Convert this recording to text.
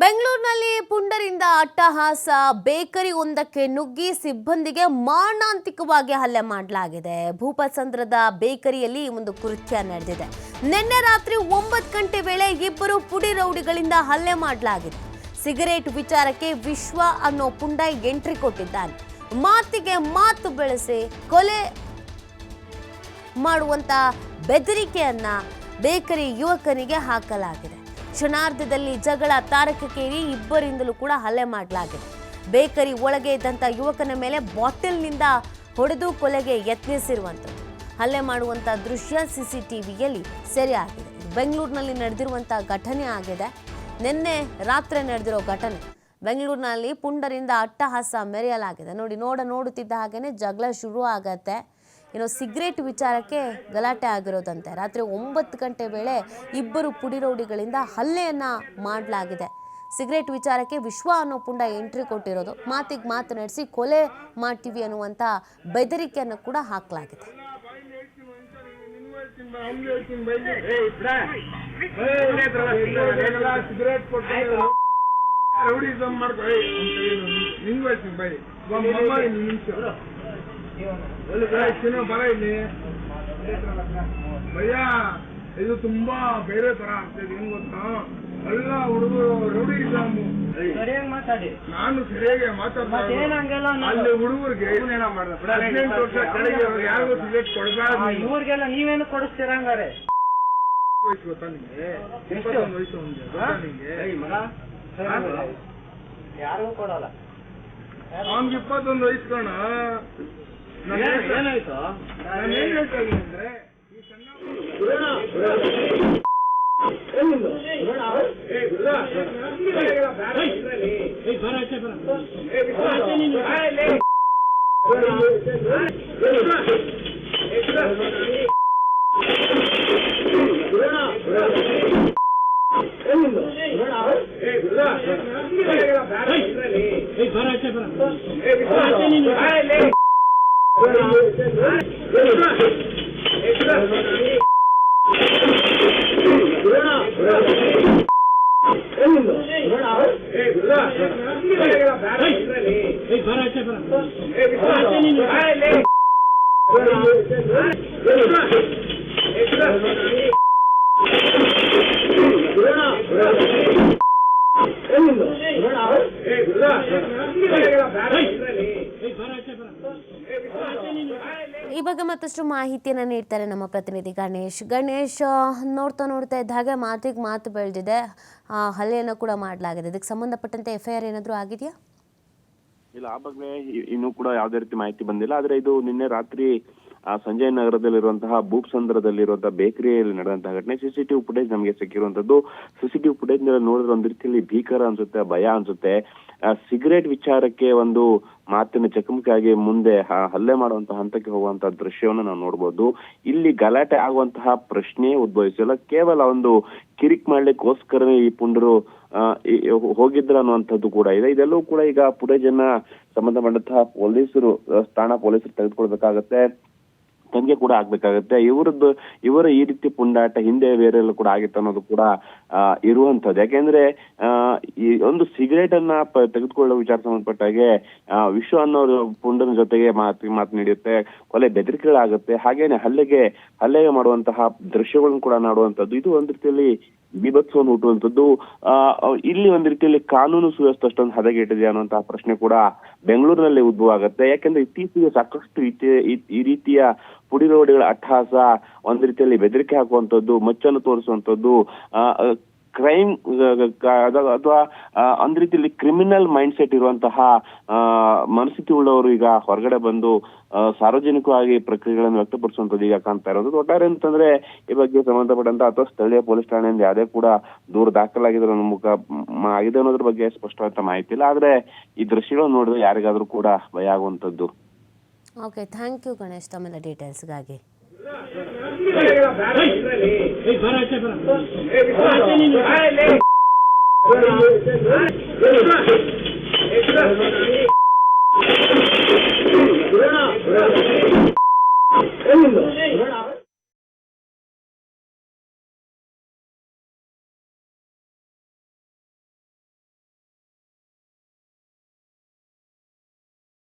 ಬೆಂಗಳೂರಿನಲ್ಲಿ ಪುಂಡರಿಂದ ಅಟ್ಟಹಾಸ ಬೇಕರಿ ಒಂದಕ್ಕೆ ನುಗ್ಗಿ ಸಿಬ್ಬಂದಿಗೆ ಮಾರಣಾಂತಿಕವಾಗಿ ಹಲ್ಲೆ ಮಾಡಲಾಗಿದೆ. ಭೂಪಸಂದ್ರದ ಬೇಕರಿಯಲ್ಲಿ ಈ ಒಂದು ಕೃತ್ಯ ನಡೆದಿದೆ. ನಿನ್ನೆ ರಾತ್ರಿ ಒಂಬತ್ತು ಗಂಟೆ ವೇಳೆ ಇಬ್ಬರು ಪುಡಿ ರೌಡಿಗಳಿಂದ ಹಲ್ಲೆ ಮಾಡಲಾಗಿದೆ. ಸಿಗರೇಟ್ ವಿಚಾರಕ್ಕೆ ವಿಶ್ವ ಅನ್ನೋ ಪುಂಡ ಎಂಟ್ರಿ ಕೊಟ್ಟಿದ್ದಾನೆ. ಮಾತಿಗೆ ಮಾತು ಬೆಳೆಸಿ ಕೊಲೆ ಮಾಡುವಂತ ಬೆದರಿಕೆಯನ್ನ ಬೇಕರಿ ಯುವಕನಿಗೆ ಹಾಕಲಾಗಿದೆ. ಕ್ಷಣಾರ್ಧದಲ್ಲಿ ಜಗಳ ತಾರಕಕ್ಕೇರಿ ಇಬ್ಬರಿಂದಲೂ ಕೂಡ ಹಲ್ಲೆ ಮಾಡಲಾಗಿದೆ. ಬೇಕರಿ ಒಳಗೆ ಇದ್ದಂಥ ಯುವಕನ ಮೇಲೆ ಬಾಟಲ್ನಿಂದ ಹೊಡೆದು ಕೊಲೆಗೆ ಯತ್ನಿಸಿರುವಂಥದ್ದು. ಹಲ್ಲೆ ಮಾಡುವಂಥ ದೃಶ್ಯ ಸಿಸಿಟಿವಿಯಲ್ಲಿ ಟಿ ವಿಯಲ್ಲಿ ಸೆರೆಯಾಗಿದೆ ಬೆಂಗಳೂರಿನಲ್ಲಿ ನಡೆದಿರುವಂಥ ಘಟನೆ ಆಗಿದೆ. ನಿನ್ನೆ ರಾತ್ರಿ ನಡೆದಿರೋ ಘಟನೆ. ಬೆಂಗಳೂರಿನಲ್ಲಿ ಪುಂಡರಿಂದ ಅಟ್ಟಹಾಸ ಮೆರೆಯಲಾಗಿದೆ. ನೋಡಿ, ನೋಡ, ನೋಡುತ್ತಿದ್ದ ಹಾಗೆಯೇ ಜಗಳ ಶುರು ಆಗತ್ತೆ. ಏನೋ ಸಿಗರೇಟ್ ವಿಚಾರಕ್ಕೆ ಗಲಾಟೆ ಆಗಿರೋದಂತೆ ರಾತ್ರಿ ಒಂಬತ್ತು ಗಂಟೆ ವೇಳೆ ಇಬ್ಬರು ಪುಡಿ ರೌಡಿಗಳಿಂದ ಹಲ್ಲೆಯನ್ನ ಮಾಡಲಾಗಿದೆ ಸಿಗರೇಟ್ ವಿಚಾರಕ್ಕೆ ವಿಶ್ವ ಅನ್ನೋ ಪುಂಡ ಎಂಟ್ರಿ ಕೊಟ್ಟಿರೋದು ಮಾತಿಗೆ ಮಾತು ನಡೆಸಿ ಕೊಲೆ ಮಾಡ್ತೀವಿ ಅನ್ನುವಂಥ ಬೆದರಿಕೆಯನ್ನು ಕೂಡ ಹಾಕಲಾಗಿದೆ ಸಿಗರೇಟ್ ಕೊಟ್ಟು ರೌಡಿಸಮ್ ಮಾಡ್ಕೊ ನಿಂಗ್ ನಿಮಿಷ ಬರ ಇಲ್ಲಿ. ಭಯ್ಯ ಇದು ತುಂಬಾ ಬೇರೆ ತರ ಆಗ್ತಿದೆ ಏನ್ ಗೊತ್ತಾ? ಎಲ್ಲ ಹುಡುಗರು ರೌಡಿಸಮ್ ಸರಿಯಾಗಿ ಮಾತಾಡಿ. ನಾನು ಸರಿಯಾಗಿ ಮಾತಾಡ್ತೀನಿ? ಅಲ್ಲಿ ಹುಡುಗರಿಗೆ ಹದಿನೆಂಟು ವರ್ಷ ಕೆಳಗೆ ಯಾರಿಗೂ ಸಿಗರೇಟ್ ಕೊಡಬಾರ್ದು ನೀನು. ಇವ್ರಿಗೆಲ್ಲ ನೀವೇನು ಕೊಡಿಸ್ತೀರ ಹಂಗಾರೆ? ವಯಸ್ಸು ಗೊತ್ತಾ ನಿಂಗೆ ಇಪ್ಪತ್ತೊಂದು ವಯಸ್ಸು ನಿಂಗೆ ಯಾರಿಗೂ ಕೊಡಲ್ಲ. ಅವ್ನಿಗೆ ಇಪ್ಪತ್ತೊಂದು ವಯಸ್ಸು ಕಣ. ಏನಾಯ್ತು ನಾನು ಏನ್ ಹೇಳ್ತಾ ಇದೀನಿ ಅಂದ್ರೆ ಈ ಸಣ್ಣ ಈ ಬಗ್ಗೆ ಮತ್ತಷ್ಟು ಮಾಹಿತಿಯನ್ನು ನೀಡ್ತಾರೆ ನಮ್ಮ ಪ್ರತಿನಿಧಿ ಗಣೇಶ್. ಗಣೇಶ್ ನೋಡ್ತಾ ನೋಡ್ತಾ ಇದ್ದ ಹಾಗೆ ಮಾತಿಗೆ ಮಾತು ಬೆಳೆದಿದೆ. ಹಲ್ಲೆಯನ್ನು ಕೂಡ ಮಾಡಲಾಗಿದೆ. ಇದಕ್ಕೆ ಸಂಬಂಧಪಟ್ಟಂತೆ ಎಫ್ ಐ ಆರ್ ಏನಾದರೂ ಆಗಿದೆಯಾ? ಇಲ್ಲ, ಆ ಬಗ್ಗೆ ಇನ್ನೂ ಕೂಡ ಯಾವುದೇ ರೀತಿ ಮಾಹಿತಿ ಬಂದಿಲ್ಲ. ಆದ್ರೆ ಇದು ನಿನ್ನೆ ರಾತ್ರಿ ಆ ಸಂಜಯ್ ನಗರದಲ್ಲಿರುವಂತಹ ಭೂಪ್ಸಂದ್ರದಲ್ಲಿರುವಂತಹ ಬೇಕರಿಯಲ್ಲಿ ನಡೆದಂತಹ ಘಟನೆ ಸಿಸಿಟಿವಿ ಫುಟೇಜ್ ನಮಗೆ ಸಿಕ್ಕಿರುವಂತದ್ದು ಸಿಸಿಟಿವಿ ಫುಟೇಜ್ ನೋಡಿದ್ರೆ ಒಂದು ರೀತಿಯಲ್ಲಿ ಭೀಕರ ಅನ್ಸುತ್ತೆ, ಭಯ ಅನ್ಸುತ್ತೆ. ಸಿಗರೇಟ್ ವಿಚಾರಕ್ಕೆ ಒಂದು ಮಾತಿನ ಚಕಮಕಿಯಾಗಿ ಮುಂದೆ ಹಲ್ಲೆ ಮಾಡುವಂತಹ ಹಂತಕ್ಕೆ ಹೋಗುವಂತಹ ದೃಶ್ಯವನ್ನು ನಾವು ನೋಡಬಹುದು ಇಲ್ಲಿ ಗಲಾಟೆ ಆಗುವಂತಹ ಪ್ರಶ್ನೆ ಉದ್ಭವಿಸಿಲ್ಲ. ಕೇವಲ ಒಂದು ಕಿರಿಕ್ ಮಾಡ್ಲಿಕ್ಕೋಸ್ಕರನೇ ಈ ಪುಂಡರು ಹೋಗಿದ್ರು ಅನ್ನುವಂಥದ್ದು ಕೂಡ ಇದೆ. ಇದೆಲ್ಲವೂ ಕೂಡ ಈಗ ಫುಟೇಜ್ ಅನ್ನ ಸಂಬಂಧಪಟ್ಟಂತಹ ಪೊಲೀಸರು ಠಾಣಾ ಪೊಲೀಸರು ತೆಗೆದುಕೊಳ್ಬೇಕಾಗತ್ತೆ. ತನಿಖೆ ಕೂಡ ಆಗ್ಬೇಕಾಗತ್ತೆ. ಇವರದ್ದು, ಇವರ ಈ ರೀತಿ ಪುಂಡಾಟ ಹಿಂದೆ ಬೇರೆ ಕೂಡ ಆಗಿತ್ತು ಅನ್ನೋದು ಕೂಡ ಇರುವಂತದ್ದು ಯಾಕೆಂದ್ರೆ ಈ ಒಂದು ಸಿಗರೇಟ್ ಅನ್ನ ತೆಗೆದುಕೊಳ್ಳೋ ವಿಚಾರ ಸಂಬಂಧಪಟ್ಟಾಗೆ ವಿಶ್ವ ಅನ್ನೋರು ಪುಂಡನ ಜೊತೆಗೆ ಮಾತು ಮಾತು ನಡೆಯುತ್ತೆ. ಕೊಲೆ ಬೆದರಿಕೆಗಳಾಗುತ್ತೆ. ಹಾಗೇನೆ ಹಲ್ಲೆಗೆ ಹಲ್ಲೆಗೆ ಮಾಡುವಂತಹ ದೃಶ್ಯಗಳನ್ನು ಕೂಡ ನೋಡುವಂತದ್ದು ಇದು ಒಂದ್ ರೀತಿಯಲ್ಲಿ ಬಿಭತ್ಸವನ್ನು ಹುಟ್ಟುವಂಥದ್ದು ಇಲ್ಲಿ ಒಂದು ರೀತಿಯಲ್ಲಿ ಕಾನೂನು ಸುವ್ಯವಸ್ಥೆ ಅಷ್ಟೊಂದು ಹದಗೆಟ್ಟಿದೆ ಅನ್ನುವಂತಹ ಪ್ರಶ್ನೆ ಕೂಡ ಬೆಂಗಳೂರಿನಲ್ಲಿ ಉದ್ಭವ ಆಗುತ್ತೆ. ಯಾಕೆಂದ್ರೆ ಇತ್ತೀಚೆಗೆ ಸಾಕಷ್ಟು ಈ- ರೀತಿಯ ಪುಡಿ ರೋಡಿಗಳ ಅಟ್ಟಹಾಸ ಒಂದ್ ರೀತಿಯಲ್ಲಿ ಬೆದರಿಕೆ ಹಾಕುವಂಥದ್ದು ಮಚ್ಚನ್ನು ತೋರಿಸುವಂಥದ್ದು ಕ್ರೈಮ್ ಅಥವಾ ಒಂದು ರೀತಿಯಲ್ಲಿ ಕ್ರಿಮಿನಲ್ ಮೈಂಡ್ ಸೆಟ್ ಇರುವಂತಹ ಮನಸ್ಥಿತಿ ಉಳ್ಳವರು ಈಗ ಹೊರಗಡೆ ಬಂದು ಸಾರ್ವಜನಿಕವಾಗಿ ಪ್ರಕ್ರಿಯೆಗಳನ್ನು ವ್ಯಕ್ತಪಡಿಸುವಂತದ್ದು ಈಗ ಕಾಣ್ತಾ ಇರೋದು. ಒಟ್ಟಾರೆ ಅಂತಂದ್ರೆ, ಈ ಬಗ್ಗೆ ಸಂಬಂಧಪಟ್ಟಂತ ಅಥವಾ ಸ್ಥಳೀಯ ಪೊಲೀಸ್ ಠಾಣೆಯಿಂದ ಯಾವುದೇ ಕೂಡ ದೂರು ದಾಖಲಾಗಿರೋ ಮುಖ ಆಗಿದೆ ಅನ್ನೋದ್ರ ಬಗ್ಗೆ ಸ್ಪಷ್ಟವಾದ ಮಾಹಿತಿ ಇಲ್ಲ. ಆದ್ರೆ, ಈ ದೃಶ್ಯಗಳು ನೋಡಿದ್ರೆ ಯಾರಿಗಾದ್ರೂ ಕೂಡ ಭಯ ಆಗುವಂತದ್ದು ಓಕೆ ಥ್ಯಾಂಕ್ ಯು ಗಣೇಶ್, ತಮ್ಮೆಲ್ಲ ಡೀಟೇಲ್ಸ್ಗಾಗಿ Hey,